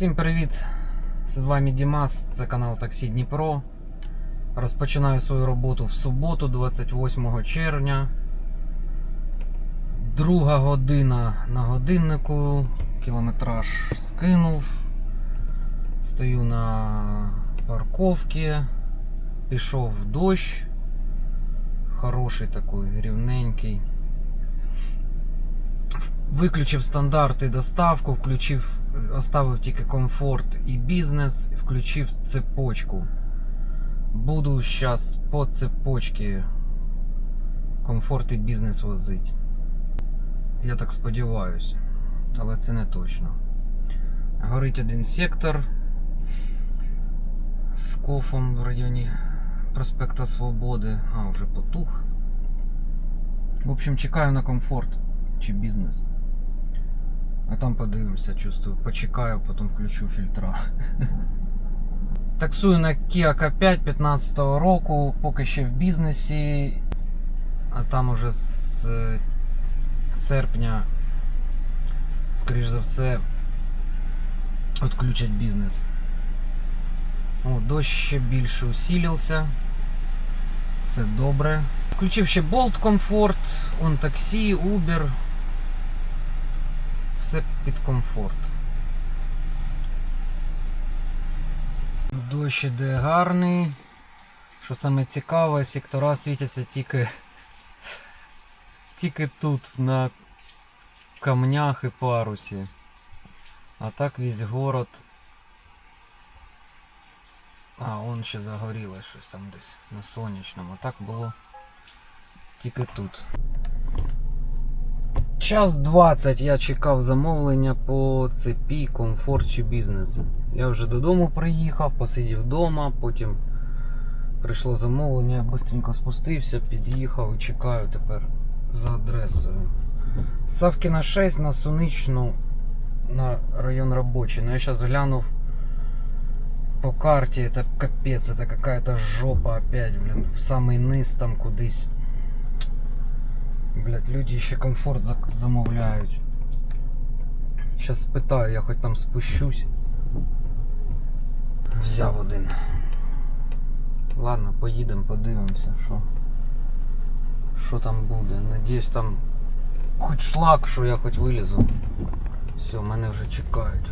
Всім привіт! З вами Дімас, це канал Таксі Дніпро. Розпочинаю свою роботу в суботу, 28 червня. Друга година на годиннику. Кілометраж скинув. Стою на парковці. Пішов дощ. Хороший такий, рівненький. Виключив стандарти доставку, включив, оставив тільки комфорт і бізнес, включив цепочку. Буду зараз по цепочці комфорт і бізнес возити. Я так сподіваюся, але це не точно. Горить один сектор з кофом в районі проспекта Свободи. А, вже потух. В общем, чекаю на комфорт чи бізнес. А там подивимося, чувствую. Почекаю, потім включу фільтра. Таксую на Kia K5 15 го року, поки ще в бізнесі, а там уже з е, серпня, скоріш за все, відключать бізнес. О, дощ ще більше усилився. Це добре. Включив ще Bolt Comfort, он таксі, Uber. Все під комфорт. Дощ іде гарний. Що саме цікаве, сектора світяться тільки, тільки тут, на камнях і парусі. А так весь город. А, он ще загоріло щось там десь на сонячному. Так було тільки тут. Час 20 я чекав замовлення по цепі комфорт чи бізнес. Я вже додому приїхав, посидів вдома, потім прийшло замовлення, я швидко спустився, під'їхав і чекаю тепер за адресою. Савкіна 6 на Суничну на район робочий. Ну я зараз глянув по карті, это капец, это какая-то жопа опять, блин, в самый низ там кудись. Блять, люди ще комфорт замовляють. Щас спитаю, я хоч там спущусь. Взяв один. Ладно, поїдемо, подивимося, що. Що там буде. Надіюсь там хоч шлак, що я хоч вилізу. Все, мене вже чекають.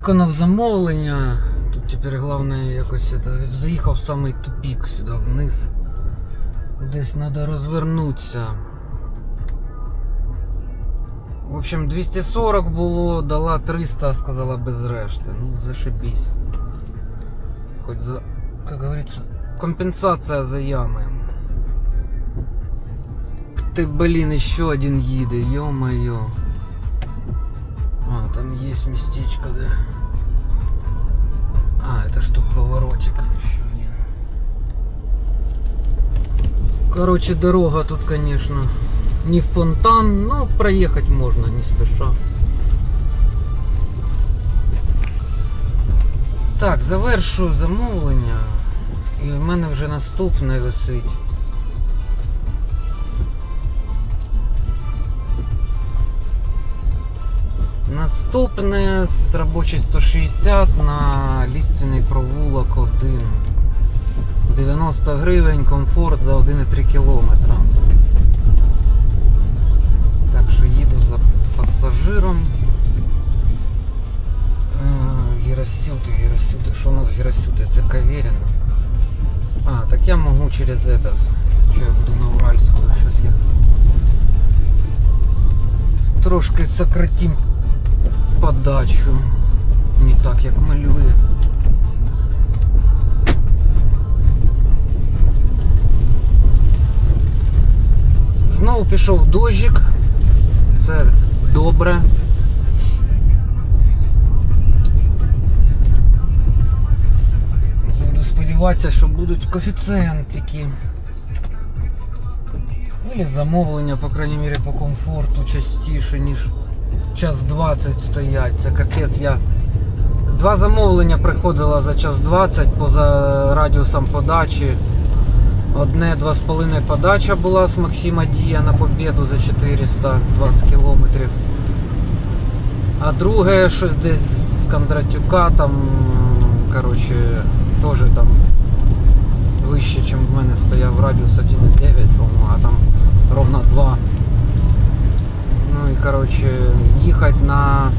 Виконав замовлення. Тут тепер головне якось это, заїхав в самий тупік сюди вниз. Десь треба розвернутися. В общем, 240 було, дала 300, сказала без решти. Ну, зашибись. Хоть за, как говорится, компенсация за ямы. Ты, блин, еще один їде, ё-моё. А, там есть местечко, да. А, это что, поворотик еще один. Короче, дорога тут, конечно, не в фонтан, но проехать можно, не спеша. Так, завершую замовлення. І в мене вже наступне висить. Наступне з робочий 160 на ліственний провулок 1. 90 гривень, комфорт за 1,3 кілометра. пасажиром. Е, Герасюти, Герасюти. Що у нас Герасюти? Це Каверіна. А, так я можу через этот. Що я буду на Уральську? Щас я трошки сократим подачу. Не так як малює. Знову пішов дощик. Це добре. Буду сподіватися, що будуть коефіцієнтики. Или замовлення, по крайній мірі, по комфорту частіше, ніж час 20 стоять. Це капець. Я два замовлення приходило за час 20 поза радіусом подачі. Одне 2,5 подача була з Максима Дія на побіду за 420 кілометрів. А друге щось десь Кондратюка, там, короче, теж там вище, ніж в мене стояв радіус 1,9, по-моєму, а там ровно 2. Ну і короче, їхати на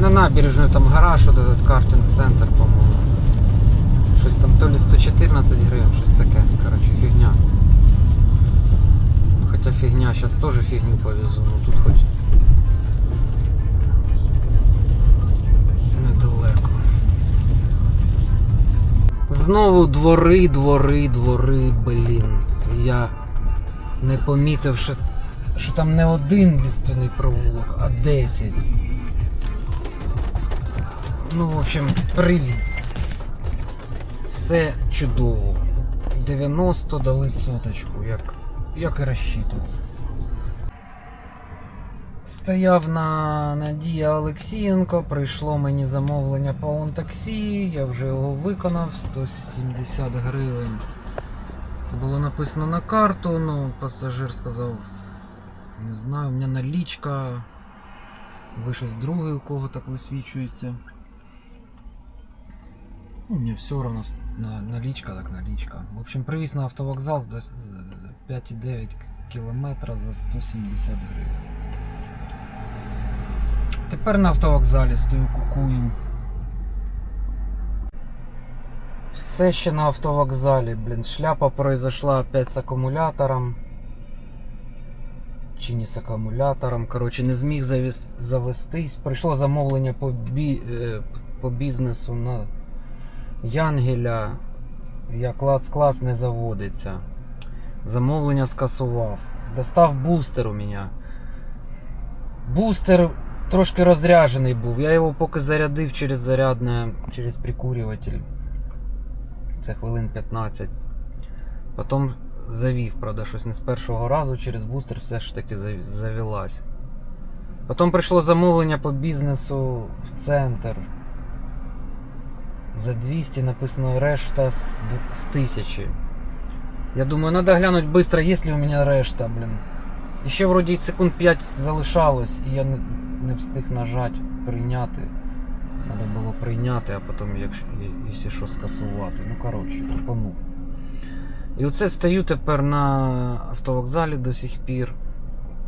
на набережную там гараж, вот этот картинг-центр, по-моєму. Щось там то ли 114 гривень, щось таке, короче, фігня. Ну, Хоча фігня, зараз теж фігню повезу, ну тут хоч недалеко. Знову двори, двори, двори, блін. Я не помітив, що, що там не один ліственний провулок, а 10. Ну, в общем, привіз. Все чудово. 90 дали соточку, як, як і розчитував. Стояв на Надія Олексієнко, прийшло мені замовлення по онтаксі, я вже його виконав, 170 гривень. Було написано на карту, ну пасажир сказав, не знаю, у мене налічка. Ви щось друге, у кого так висвічується. Ну, мне все равно, на, наличка так наличка. В общем, привіз на автовокзал з 5,9 кілометра за 170 гривень. Тепер на автовокзалі стою кукую. Все ще на автовокзалі, блін. Шляпа произошла опять з акумулятором. Чи не з акумулятором. Коротше, не зміг завестись. Прийшло замовлення по, бі... е, по бізнесу на Янгеля. Я клас-клас не заводиться. Замовлення скасував. Достав бустер у мене. Бустер трошки розряджений був. Я його поки зарядив через зарядне, через прикурюватель. Це хвилин 15. Потім завів, правда, щось не з першого разу через бустер все ж таки зав- завелась. Потім прийшло замовлення по бізнесу в центр. За 200 написано решта д- з 1000. Я думаю, надо глянуть быстро, есть ли у меня решта, блин. Ще вроді секунд 5 залишалось, і я не, не встиг нажати прийняти. Треба було прийняти, а потім, якщо, якщо що, скасувати. Ну, коротше, тупанув. І оце стою тепер на автовокзалі до сих пір.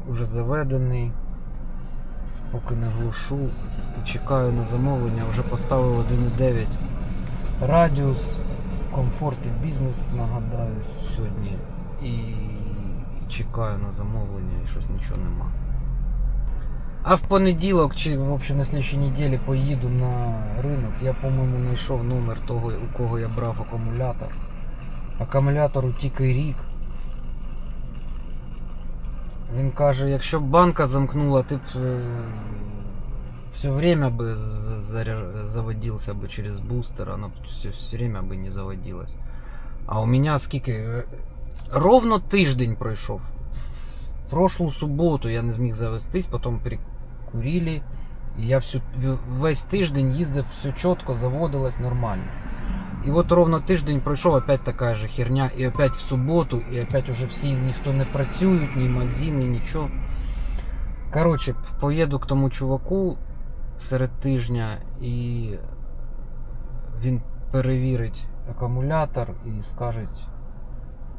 Уже заведений. Поки не глушу і чекаю на замовлення, вже поставив 1,9 радіус, комфорт і бізнес, нагадаю, сьогодні. І чекаю на замовлення і щось нічого нема. А в понеділок, чи в общем на слідчій неділі поїду на ринок. Я, по-моєму, знайшов номер того, у кого я брав акумулятор. Акумулятору тільки рік. Він каже, якщо б банка замкнула, ти б е, все время бы з- заря- заводился бы через бустер, оно все, все время бы не заводилось. А у меня скільки? е, Ровно тиждень пройшов. В прошлу суботу я не зміг завестись, потім перекурили. І я всю, в- весь тиждень їздив, все чітко, заводилось нормально. І от ровно тиждень пройшов, опять така же херня, і опять в суботу, і опять уже всі ніхто не працюють, ні мазіни, нічого. Коротше, поїду к тому чуваку серед тижня і він перевірить акумулятор і скаже.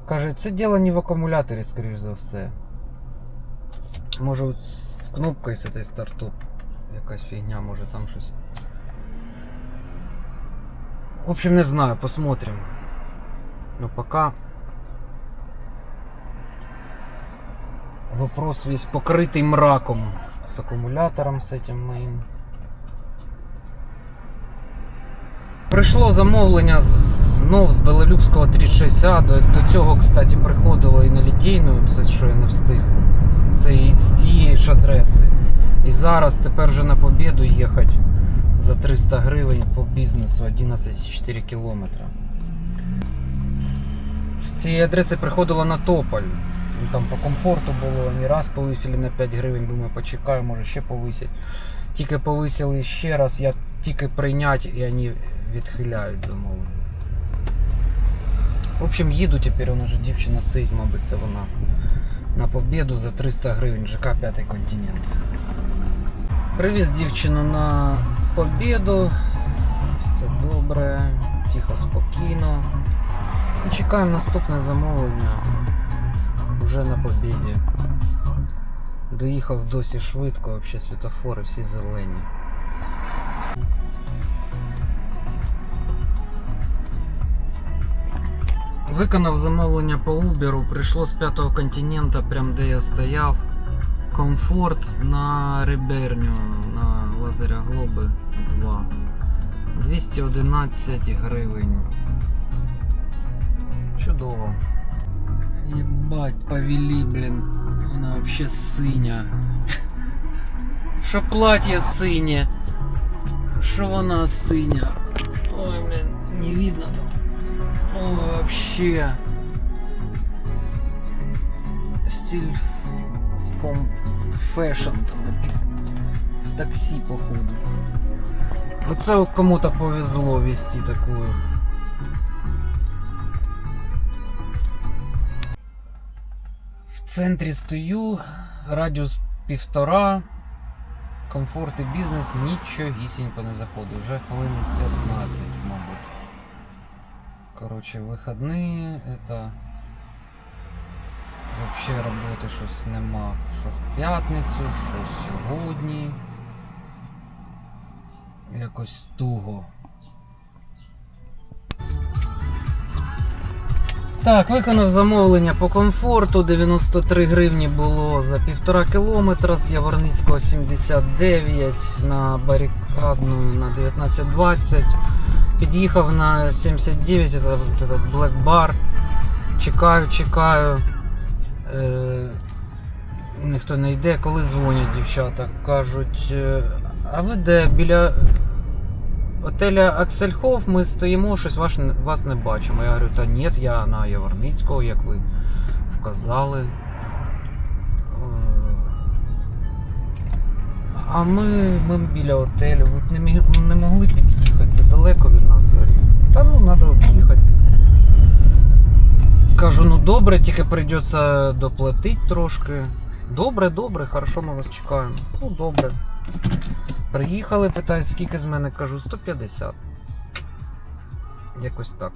Каже, це діло не в акумуляторі, скоріш за все. Може з кнопкою з цієї старту якась фігня, може там щось. В общем, не знаю, посмотрим. Но пока вопрос весь покрытый мраком с аккумулятором с этим моим. Прийшло замовлення з- знов з Белолюбського 36А. До, до цього, кстати, приходило і на літійну, це що я не встиг. З, цієї- з тієї ж адреси. І зараз тепер вже на побіду їхати за 300 гривень по бізнесу 11,4 кілометра. З цієї адреси приходило на Тополь. Ну, там по комфорту було, не раз повисили на 5 гривень, думаю, почекаю, може ще повисять. Тільки повисили ще раз, я тільки прийняти і вони відхиляють замовлення. В общем, їду тепер, вона вже дівчина стоїть, мабуть, це вона. На побіду за 300 гривень ЖК 5 континент. Привіз дівчину на побіду. Все добре, тихо, спокійно. І чекаємо наступне замовлення вже на побіді. Доїхав досі швидко, взагалі світофори всі зелені. Виконав замовлення по Uber, прийшло з п'ятого континента, прям де я стояв. Комфорт на Риберню на Лазаря Глоби 2. 211 гривень. Чудово. Єбать, повели, блін. Вона вообще синя. Що платье синє. Що вона синя. Ой, блін, не видно там. Ой, вообще. Стиль фом фэшн там написано В такси, походу. Оце кому-то повезло вести такую. В центрі стою, радіус півтора, комфорт і бізнес нічогісінько не заходить. Вже хвилин 15, мабуть. Короче, выходные это вообще роботи щось нема. Що в п'ятницю, що сьогодні. Якось туго. Так, виконав замовлення по комфорту. 93 гривні було за півтора кілометра з Яворницького 79 на барикадну на 1920. Під'їхав на 79, это, вот Black Bar. Чекаю, чекаю. Е, ніхто не йде, коли дзвонять дівчата. Кажуть, е, а ви де біля отеля Аксельхоф ми стоїмо, щось вас, вас не бачимо. Я говорю, та ні, я на Яворницького, як ви вказали. А ми, ми біля отелю, ви не, не могли під'їхати, це далеко від нас. Та ну треба об'їхати. Кажу, ну добре, тільки прийдеться доплатити трошки. Добре, добре, хорошо, ми вас чекаємо. Ну добре. Приїхали, питають, скільки з мене кажу, 150. Якось так.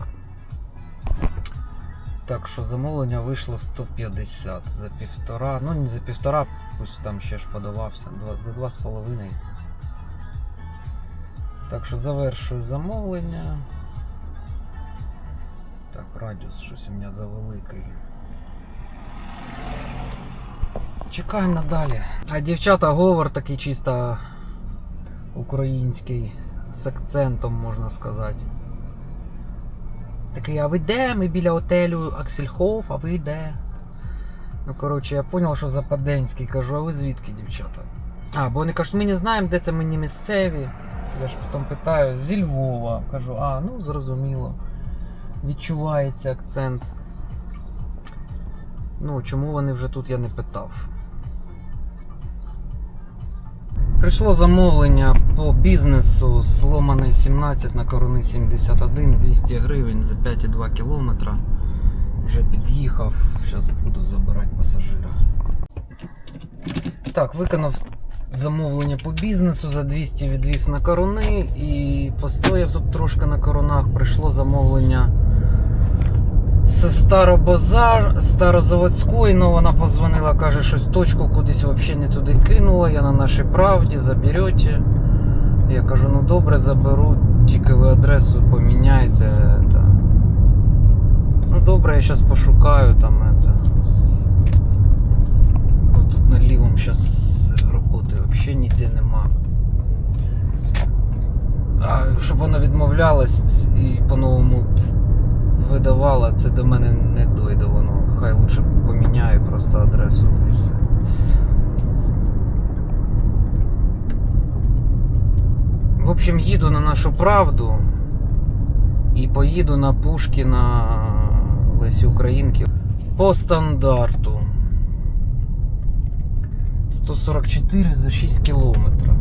Так що замовлення вийшло 150 за півтора. Ну не за півтора, пусть там ще ж подавався. За два з половиною. Так що завершую замовлення. Так, радіус щось у мене завеликий. Чекаємо надалі. А дівчата говор такий чисто український, з акцентом можна сказати. Такий, а ви де? Ми біля отелю Аксельхоф, а ви де? Ну, коротше, я зрозумів, що Западенський. Кажу, а ви звідки, дівчата? А, бо вони кажуть, ми не знаємо, де це ми не місцеві. Я ж потім питаю, зі Львова. Кажу, а, ну зрозуміло. Відчувається акцент. Ну, чому вони вже тут, я не питав. Прийшло замовлення по бізнесу сломаний 17 на корони 71, 200 гривень за 5,2 кілометра. Вже під'їхав, зараз буду забирати пасажира. Так, виконав замовлення по бізнесу за 200 відвіз на корони і постояв тут трошки на коронах. Прийшло замовлення з Старобозар, Старозаводської, ну вона позвонила, каже, щось точку кудись взагалі не туди кинула. Я на нашій правді, заберете. Я кажу, ну добре, заберу, тільки ви адресу поміняйте. Та. Ну добре, я зараз пошукаю там это. Бо тут на лівому зараз роботи взагалі ніде нема. А щоб вона відмовлялась і по-новому видавала, це до мене не дойде воно. Хай лучше поміняє просто адресу і все. В общем, їду на нашу правду і поїду на Пушкіна Лесі Українки по стандарту. 144 за 6 кілометрів.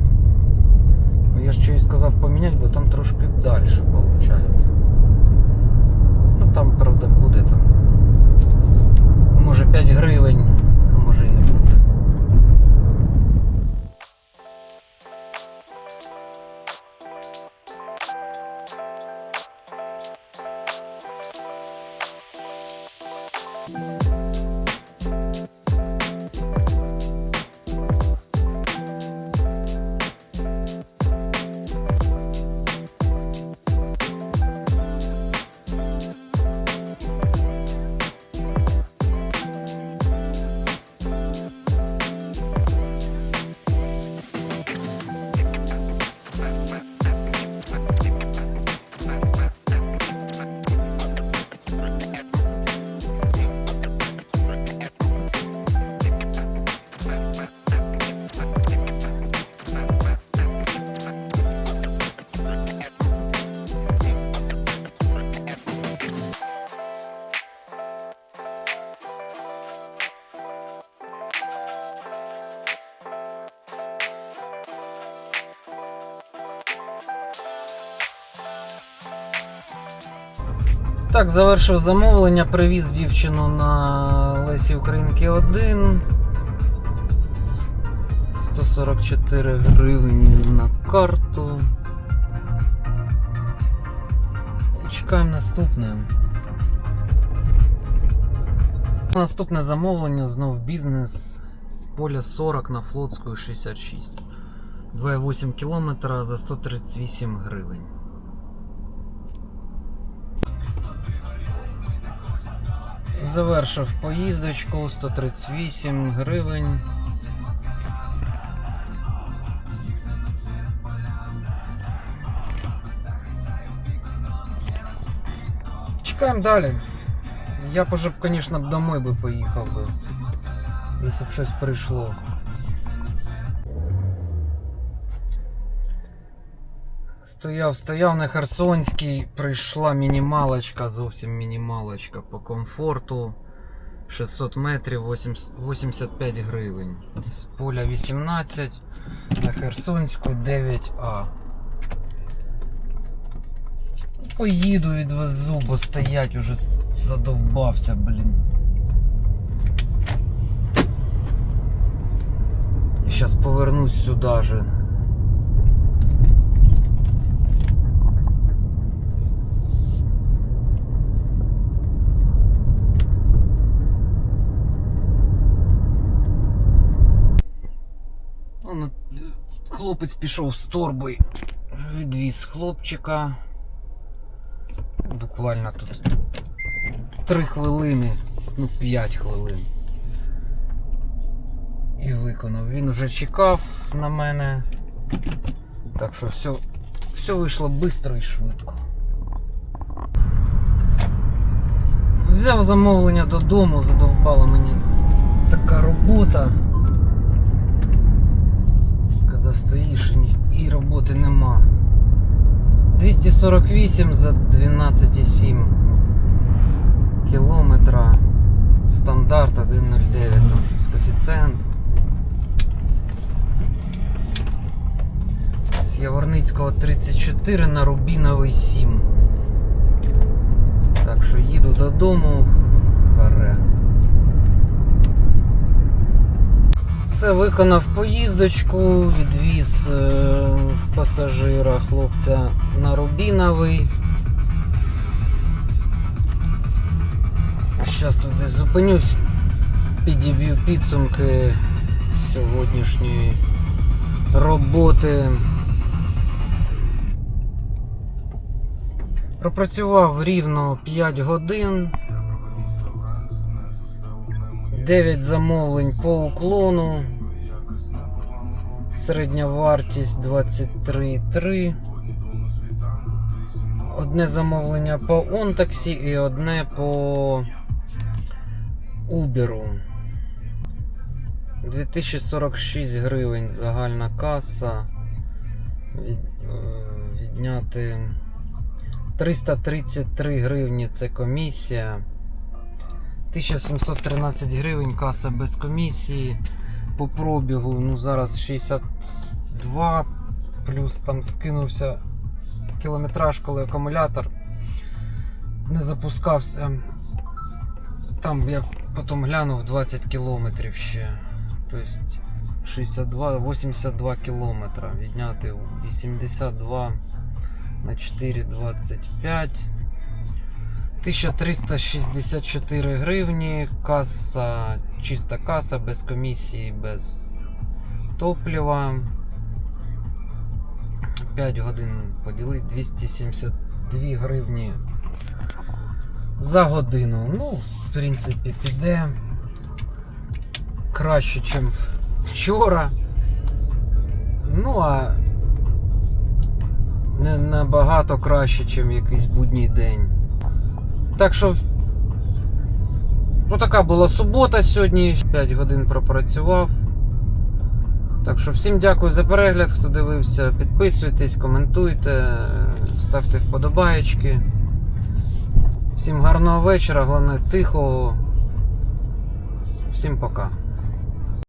Ну я ж щось сказав поміняти, бо там трошки далі виходить там, правда, буде там. Може 5 гривень, а може і не буде. Так, завершив замовлення, привіз дівчину на Лесі Українки 1. 144 гривні на карту. Чекаємо наступне. Наступне замовлення знов бізнес з поля 40 на Флотську 66. 2,8 км за 138 гривень. Завершив поїздочку 138 гривень. Чекаємо далі. Я б уже, звісно, домой би поїхав би. Якщо б щось прийшло. Стояв, стояв на Херсонській, прийшла мінімалочка, зовсім мінімалочка по комфорту. 600 метрів 85 гривень. З поля 18 на Херсонську 9А. Поїду, відвезу, бо стоять уже задовбався, блін. Зараз повернусь сюди же. Он, от, е, хлопець пішов з торбою, відвіз хлопчика. Буквально тут 3 хвилини, ну 5 хвилин. І виконав. Він вже чекав на мене. Так що все, все вийшло швидко і швидко. Взяв замовлення додому, задовбала мені така робота. Коли і роботи нема. 248 за 12,7 кілометра. Стандарт 1,09 там щось коефіцієнт. З Яворницького 34 на Рубіновий 7. Так що їду додому. Харе. Все виконав поїздочку, відвіз е, пасажира хлопця на Рубіновий. Зараз тут десь зупинюсь, підіб'ю підсумки сьогоднішньої роботи. Пропрацював рівно 5 годин. 9 замовлень по уклону. Середня вартість 23,3. Одне замовлення по Онтаксі і одне по Uber. 2046 гривень загальна каса. Від, е, відняти 333 гривні це комісія. 1713 гривень каса без комісії. По пробігу, ну зараз 62, плюс там скинувся кілометраж, коли акумулятор не запускався. Там я потім глянув 20 кілометрів ще. Тобто 62, 82 кілометра. Відняти 82 на 4,25. 1364 гривні, каса, чиста каса, без комісії, без топлива. 5 годин поділити 272 гривні за годину. Ну, в принципі, піде краще, ніж вчора. Ну, а не набагато краще, ніж якийсь будній день. Так що. Ну, така була субота сьогодні, 5 годин пропрацював. Так що всім дякую за перегляд, хто дивився. Підписуйтесь, коментуйте, ставте вподобаєчки. Всім гарного вечора, головне тихого. Всім пока.